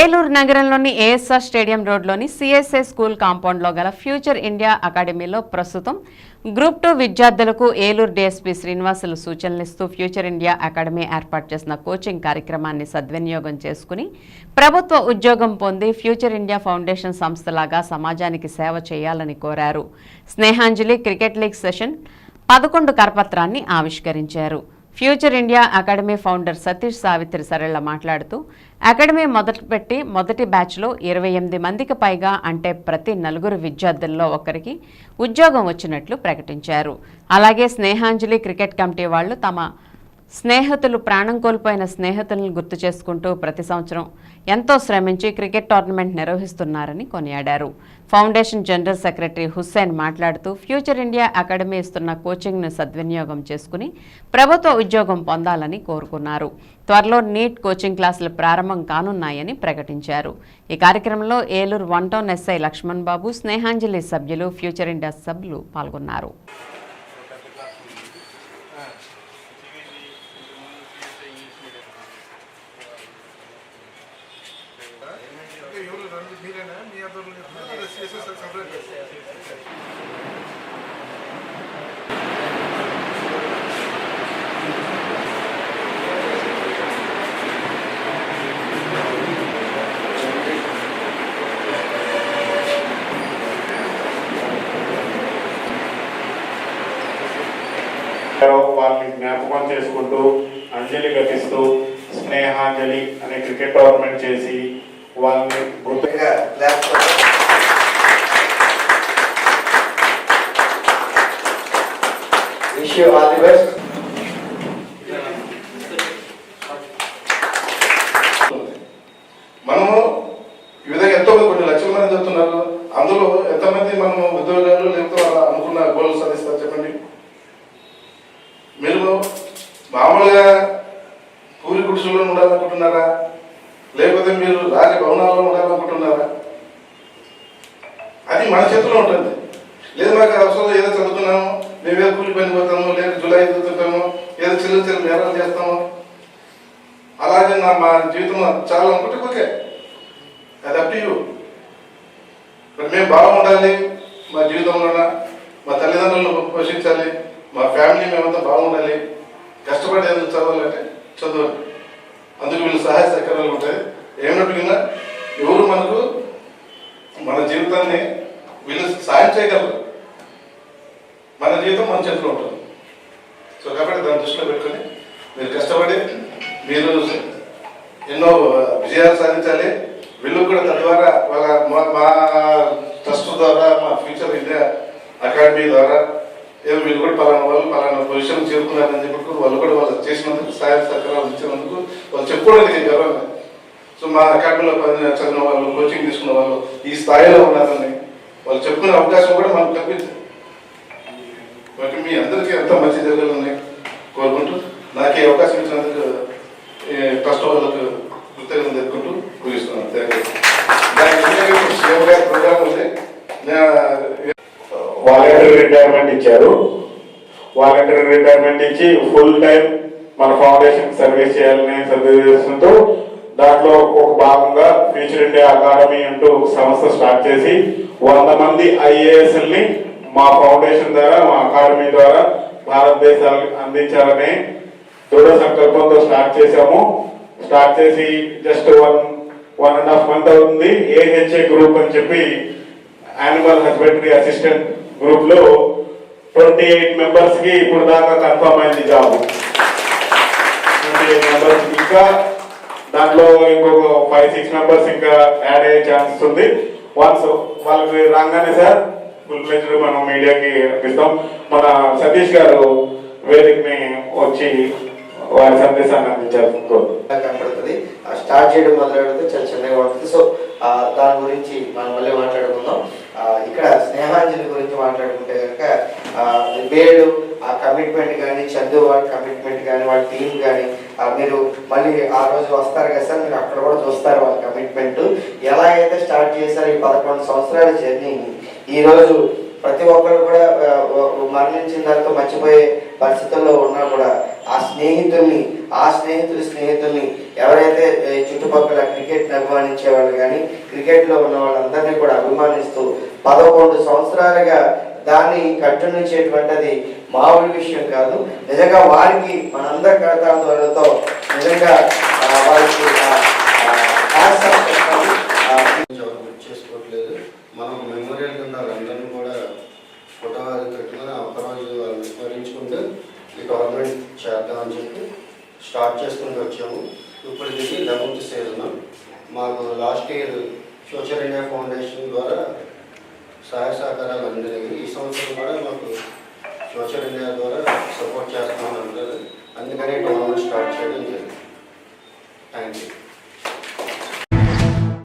ఏలూరు నగరంలోని ASR stadium రోడ్లోని CSA school కాంపౌండ్లో గల ఫ్యూచర్ ఇండియా అకాడమీలో ప్రస్తుతం గ్రూప్ టూ విద్యార్థులకు ఏలూరు డీఎస్పీ శ్రీనివాసులు సూచనలు ఇస్తూ ఫ్యూచర్ ఇండియా అకాడమీ ఏర్పాటు చేసిన కోచింగ్ కార్యక్రమాన్ని సద్వినియోగం చేసుకుని ప్రభుత్వ ఉద్యోగం పొంది ఫ్యూచర్ ఇండియా ఫౌండేషన్ సంస్థలాగా సమాజానికి సేవ చేయాలని కోరారు. స్నేహాంజలి క్రికెట్ లీగ్ సెషన్ పదకొండు కరపత్రాన్ని ఆవిష్కరించారు. Future India Academy founder Satish Savitri Sarala మాట్లాడుతూ అకాడమీ మొదలుపెట్టి మొదటి బ్యాచ్లో ఇరవై ఎనిమిది మందికి పైగా అంటే ప్రతి నలుగురు విద్యార్థుల్లో ఒకరికి ఉద్యోగం వచ్చినట్లు ప్రకటించారు. అలాగే స్నేహాంజలి క్రికెట్ కమిటీ వాళ్ళు తమ స్నేహితులు ప్రాణం కోల్పోయిన స్నేహితులను గుర్తు చేసుకుంటూ ప్రతి సంవత్సరం ఎంతో శ్రమించి క్రికెట్ టోర్నమెంట్ నిర్వహిస్తున్నారని కొనియాడారు. ఫౌండేషన్ జనరల్ సెక్రటరీ హుస్సేన్ మాట్లాడుతూ ఫ్యూచర్ ఇండియా అకాడమీ ఇస్తున్న కోచింగ్ను సద్వినియోగం చేసుకుని ప్రభుత్వ ఉద్యోగం పొందాలని కోరుకున్నారు. త్వరలో నీట్ కోచింగ్ క్లాసులు ప్రారంభం కానున్నాయని ప్రకటించారు. ఈ కార్యక్రమంలో Eluru one town SI Lakshman Babu Snehanjali సభ్యులు ఫ్యూచర్ ఇండియా సభ్యులు పాల్గొన్నారు. మీరేనా? మీ ఆధ్వర్యంలో చేసేసారు సపరేట్ వాళ్ళని జ్ఞాపకం చేసుకుంటూ అంజలి ఘటిస్తూ స్నేహాంజలి అనే క్రికెట్ టోర్నమెంట్ చేసి వాళ్ళని గుర్తు ఇంకా wish you all the best మనము ఈ విధంగా ఎంతో మంది కొన్ని లక్షల మంది చెప్తున్నారు అందులో ఎంతమంది మనము ఉద్యోగాలు లేకపోతే వాళ్ళ అనుకున్న గోల్ సాధిస్తారు చెప్పండి. మీరు మామూలుగా పూరి గుడిసెల్లో ఉండాలనుకుంటున్నారా? లేకపోతే మీరు రాజభవనాల్లో ఉండాలనుకుంటున్నారా? అది మన చేతిలో ఉంటుంది. లేదు మాకు అవసరం ఏదో చదువుతున్నాము మేము ఏదో కూలి పని పోతాము లేదు జులై చదువుతుంటాము ఏదో చిన్న చిన్న నేరాలు చేస్తాము. అలాగే నా మా జీవితం చాలా అనుకుంటే ఓకే అది అప్ యూ మరి మేము బాగుండాలి మా జీవితంలోన మా తల్లిదండ్రులను పోషించాలి మా ఫ్యామిలీ మేమంతా బాగుండాలి కష్టపడి ఎందుకు చదవాలంటే చదవండి అందుకు వీళ్ళు సహాయ సహకారాలు ఉంటాయి. ఏమిటన్నా ఎవరు మనకు మన జీవితాన్ని వీళ్ళు సాయం చేయగలరు. మన జీవితం మన చేతిలో ఉంటుంది. సో కాబట్టి దాని దృష్టిలో పెట్టుకొని మీరు కష్టపడి మీరు ఎన్నో విజయాలు సాధించాలి. వీళ్ళు కూడా తద్వారా వాళ్ళ మా ట్రస్ట్ ద్వారా మా ఫ్యూచర్ ఇండియా అకాడమీ ద్వారా ఏదో వీళ్ళు కూడా పలానా వాళ్ళు పలానా పొజిషన్ చేరుకున్నారని చెప్పి వాళ్ళు కూడా వాళ్ళు చేసినందుకు సహాయ సహకారాలు ఇచ్చినందుకు వాళ్ళు చెప్పుకోవడానికి గర్వంగా సో మా అకాడమీలో పని చదివిన వాళ్ళు కోచింగ్ తీసుకున్న వాళ్ళు ఈ స్థాయిలో ఉన్నారని వాళ్ళు చెప్పుకునే అవకాశం కూడా మనకు కల్పించింది కాబట్టి మీ అందరికీ ఎంత మంచి జరగాలని కోరుకుంటూ నాకు ఈ అవకాశం ఇచ్చినందుకు ట్రస్ట్ వాళ్ళకు కృతజ్ఞత తెలుపుకుంటూ పూజిస్తున్నాను థ్యాంక్ యూ ప్రోగ్రామ్ ఉంది. నేను రిటైర్మెంట్ ఇచ్చారు. వాలంటరీ రిటైర్మెంట్ ఇచ్చి ఫుల్ టైం మన ఫౌండేషన్ సర్వీస్ చేయాలని సదుద్దేశంతో దాంట్లో ఒక భాగంగా ఫ్యూచర్ ఇండియా అకాడమీ అంటూ సంస్థ స్టార్ట్ చేసి వంద మంది ఐఏఎస్ మా ఫౌండేషన్ ద్వారా మా అకాడమీ ద్వారా భారతదేశానికి అందించాలని దృఢ సంకల్పంతో స్టార్ట్ చేశాము. స్టార్ట్ చేసి just one one and half month అవుతుంది. ఏహెచ్ఏ గ్రూప్ అని చెప్పి యానిమల్ హస్బెండరీ అసిస్టెంట్ గ్రూప్లో ట్వంటీ ఎయిట్ మెంబర్స్కి ఇప్పుడు దాకా కన్ఫర్మ్ అయింది జాబ్ ట్వంటీ ఎయిట్ మెంబర్స్ ఇంకా దాంట్లో ఇంకొక ఫైవ్ సిక్స్ మెంబర్స్ ఇంకా యాడ్ అయ్యే ఛాన్స్ ఉంది. వన్స్ వాళ్ళకి రాగానే సార్ ఫుల్ ఫ్లెజ్డ్ మనం మీడియాకి ఇస్తాం మన సతీష్ గారు వేదికని వచ్చి వారి సందేశాన్ని అందించారు. కనపడుతుంది. స్టార్ట్ చేయడం మొదలు పెడితే చాలా చిన్నగా ఉంటుంది. సో దాని గురించి మనం మళ్ళీ స్నేహాంజలి గురించి మాట్లాడుకుంటే కనుక బేడు ఆ కమిట్మెంట్ కానీ చందు వాళ్ళ కమిట్మెంట్ కానీ వాళ్ళ టీం కానీ మీరు మళ్ళీ ఆ రోజు వస్తారు కదా సార్ మీరు అక్కడ కూడా చూస్తారు వాళ్ళ కమిట్మెంట్ ఎలా అయితే స్టార్ట్ చేశారు ఈ పదకొండు సంవత్సరాల జర్నీని ఈ రోజు ప్రతి ఒక్కరు కూడా మరణించిన తర్వాత మర్చిపోయే పరిస్థితుల్లో ఉన్నా కూడా ఆ స్నేహితుల్ని ఆ స్నేహితులు స్నేహితుల్ని ఎవరైతే చుట్టుపక్కల క్రికెట్ అభిమానించే వాళ్ళు కానీ క్రికెట్లో ఉన్న వాళ్ళందరినీ కూడా అభిమానిస్తూ పదకొండు సంవత్సరాలుగా దాన్ని కంటిన్యూ మామూలు విషయం కాదు. నిజంగా వారికి మనందరి కడతాలతో నిజంగా వారికి చెప్పాలి. చేసుకోవట్లేదు మనం మెమోరియల్ కింద వాళ్ళందరినీ కూడా ఫోటో అది పెట్టుకుని ఒక్కరోజు వాళ్ళని స్మరించుకుంటూ ఈ గవర్నమెంట్ చేద్దామని చెప్పి స్టార్ట్ చేసుకుంటూ వచ్చాము. ఇప్పుడు ఇది లెవెన్త్ సీజన్ మాకు last year Future India foundation ద్వారా సహాయ సహకారాలు అందినాయి ఈ సంవత్సరం కూడా మాకు సోషల్ ఇండియా ద్వారా సపోర్ట్ చేస్తామని అందరూ అందుకని టోర్నమెంట్ స్టార్ట్ చేయడం జరిగింది.